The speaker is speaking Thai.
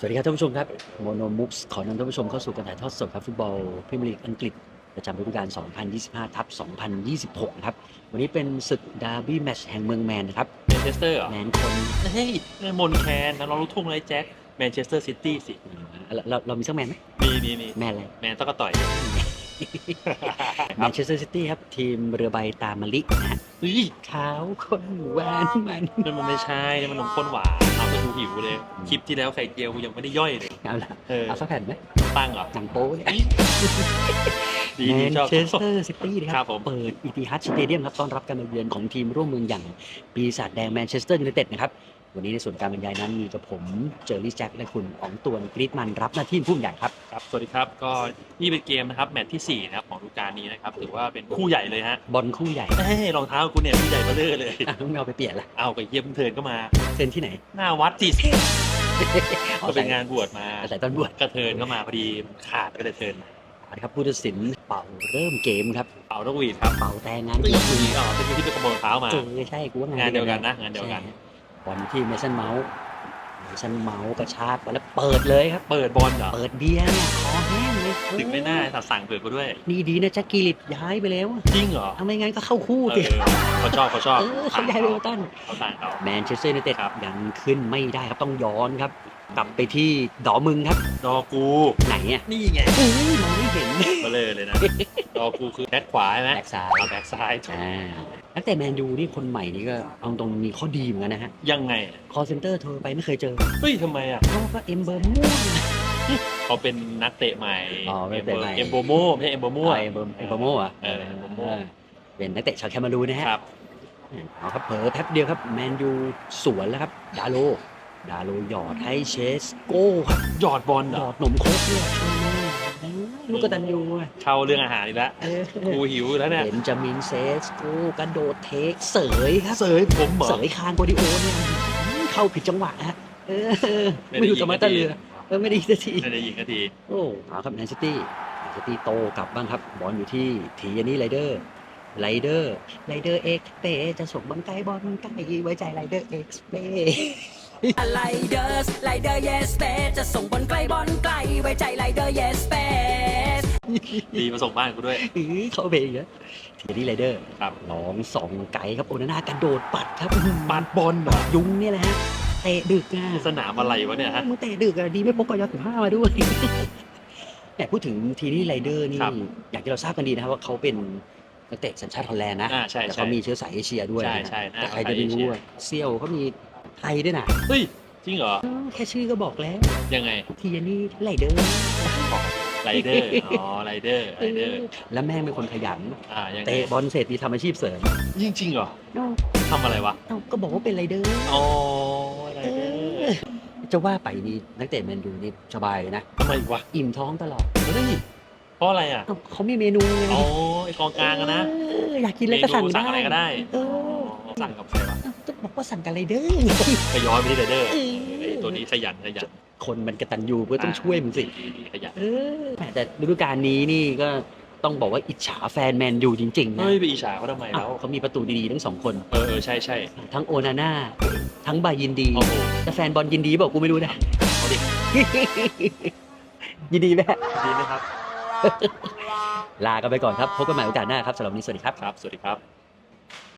สวัสดีครับท่านผู้ชมครับโมโนมุกขอนำท่านผู้ชมเข้าสู่การถ่ายทอดสดครับฟุตบอลพรีเมียร์ลีกอังกฤษ ประจำฤดูกาล 2025 ทับ 2026 นะครับ วันนี้เป็นศึกดาร์บี้แมตช์แห่งเมืองแมนนะครับ แมนเชสเตอร์เหรอแมนคนเฮ้ยนั่นมนแคนนะเราลูกทุ่งไรแจ็คแมนเชสเตอร์ซิตี้สิเราเราเรามีสักแมนไหมมีนี่นี่แมนอะไรแมนต้องกระต่อยแมนเชสเตอร์ซิตี้ครับ ทีมเรือใบตามมะลินะฮะเฮ้ยขาวคนหวานมันนั่นมันไม่ใช่นั่นมันนมข้นหวานเอาแต่กู หิวเลย คลิปที่แล้วไข่เจียวกูยังไม่ได้ย่อยเลย เอาละเออ เอาสักแผ่นไหมตั้งเหรอ หนังโป๊เนี่ยดีแมดีนชอบ เชสเตอร์ซิตี้นะคครัรับบผม เปิดอิติฮัดสเตเดียมครับต้อนรับการมาเยือนของทีมร่วมเมืองอย่างปีศาจแดงแมนเชสเตอร์ยูไนเต็ดนะครับ วันนี้ในส่วนการบรรยายนั้นมีกับผมเจอร์ลี่แจ็คและคุณอ๋องตวนกรีดมันรับหน้าที่ผู้บรรยายครับ ครับ สวัสดีครับ ก็นี่เป็นเกมนะครับแมตช์ที่ 4 นะครับของฤดูกาลนี้นะครับ ถือว่าเป็นคู่ใหญ่เลยฮะ บอลคู่ใหญ่เฮ้ยรองเท้ากูเนี่ยคู่ใหญ่เบ้อเร่อเลยอะต้องเอาไปเปลี่ยนละเอาไปเยี่ยมเทิร์นก็มา เซ็นที่ไหน หน้าวัดจีก็เอาเป็ใส่นงานบวชมาใส่ตอนบวชก็เทิร์นก็มาพอดีขาดก็เลยเทิร์นนะครับผู้ตัดสินเป่าเริ่มเกมครับเป่านกหวีดครับเป่าแต่งานตีที่มืออ๋อเป็นที่ไปขโมยรองเท้ามาเออใช่กูว่างางานนเดียวกันนะงานเดียวกันใช่บ อลที่เมสันเมาส์เมสันเมาส์กระชากบอลแล้วเปิดเลยครับ เปิดบอลเหรอเปิดเบียร์เนี่ยคอแห้งเลยถึงไม่น่าสัสั่งเปิดกูด้วย นี่ดีนะแจ็คกิลิตย้ายไปแล้วอะจริงเหรอทำไมงั้นก็เข้าคู่เอสิ อเขาชอบเขาชอบเออเขาย้ายไปเอเวอร์ตัน เขาสั่งเขา แมนเชสเตอร์ยูไนเต็ดครับ ยังขึ้นไม่ได้ครับต้องย้อนครับ กลับไปที่ดอมึงครับ ดอกูไหนอะนี่ไงเอ้ยมองไม่เห็นเบลอเลยนะ ดอกูคือแบ็คขวาใช่ไหมแบ็กซ้ายเอาแบ็คซ้ายอ่า ตั้งแต่แมนยูนี่คนใหม่นี่ก็เอาตรงมีข้อดีเหมือนกันนะฮะยังไงคอเซนเตอร์โทรไปไม่เคยเจอเฮ้ยทำไมอะเขาก็เอ็มเบอร์ม่วง เขาเป็นนักเตะใหม่อ๋อนักเตะใหม่ เอ็มโบโมไม่ใช่เอ็มโบโม เอ็มเบอร์เอ็มเบอร์โม่อะเออเอ็มโบโมเป็นนักเตะชาวแคนารูนนะฮะ ครับเอาครับเผลอแป๊บเดียวครับแมนยูสวนแล้วครับ ดาโล ดาโลหยอดให้เชสโก้ครับหยอดบอลเหหรยออดหนมโครกเนี่ยช่วยแม่ ลูกกตันยูอะเข้าเรื่องอาหารอีกแล้วเออกูหิวแล้วเนี่ยเบนจามินเซสโก้กระโดดเทคเสยครับเสยผมเหรอ เสยคางโกดิโอเนี่ยเข้าผิดจังหวะฮะเออไม่ได้ไม่ดูยิงตะมาตะเรือเออไม่ได้ยิงสักที ไม่ได้ยิงนาทีโอ้เอาครับแมนซิตี้แมนซิตี้โตกลับบ้างครับ บอลอยู่ที่ทีอันนี้ไรเดอร์ไรเดอร์ไรเดอร์เอ็กเปจะส่งบอลไกลบอลไกลไว้ใจไรเดอร์เอ็กเปไลเดอร์สไลเดอร์เยสเปจะส่งบอลไกลบอลไกลไว้ใจไลเดอร์เยสเปดีมาส่งบ้านกูด้วย อื้อเข้าไปอีกแล้วทีอันนี้ไรเดอร์ครับลองสองไกลครับโอนาน่ากระโดดปัดครับปัดบอลเหรอยุงเนี่ยแหละฮะเตะดึกอะสนามอะไรวะเนี่ยฮะ มึงเตะดึกอะดีไม่พกกยสิบห้ามาด้วยแต่พูดถึงทีนี่ไรเดอร์นี่ครับอย่างที่เราทราบกันดีนะครับว่าเขาเป็นนักเตะสัญชาติฮอลแลนด์นะอ่าใช่แต่ใช่เขามีเชื้อสายเอเชียด้วยใช่นะใช่อ่าแต่ใครจะไปรู้ว่าเซี่ยวเขามี ไทยด้วยนะเฮ้ย จริงเหรอเออแค่ชื่อก็บอกแล้วยังไงทีนี่ไรเดอร์ไรเดอร์ อ๋อไรเดอร์ไรเดอร์ แล้วแม่งเป็นคนขยัน อ่ายังไงเตะบอลเสร็จมีทำอาชีพเสริมจริงจริงๆเหรอเอ้าทำอะไรวะ เอ้าก็บอกว่าเป็นไรเดอร์อ๋อไรเดอร์จะว่าไปนี่นักเตะแมนยูนี่สบายเลยนะ ทำไมวะอิ่มท้องตลอดเฮ้ยเพราะอะไรอะ เอ้าเขามีเมนูไงอ๋อไอกองกลางอะนะเอออยากกินอะไรก็สั่งเมนูสั่งอะไรก็ได้เอออ๋อสั่งกับใครวะเอ้า ก็บอกว่าสั่งกับไรเดอร์ไงไปย้อนไปที่ไรเดอร์เออไอ้ตัวนี้ขยันขยันคนมันกระตันยูก็ต้องช่วยมึงสิดีดีขยันเออแต่ฤดูกาลนี้นี่ก็ต้องบอกว่าอิจฉาแฟนแมนยูจริงๆนะเฮ้ยไปอิจฉาเขาทำไมอ้าแล้ววเขามีประตูดีๆทั้งสองคนเออเออใช่ใช่ทั้งโอนาน่าทั้งบายินดีโอ้โหแต่แฟนบอลยินดีบอกกูไม่รู้นะเอาดิยินดีไหมดีไหมครับ ลากันไปก่อนครับ พบกันใหม่โอกาสหน้าครับสำหรับวันนี้สวัสดีครับครับ สวัสดีครับ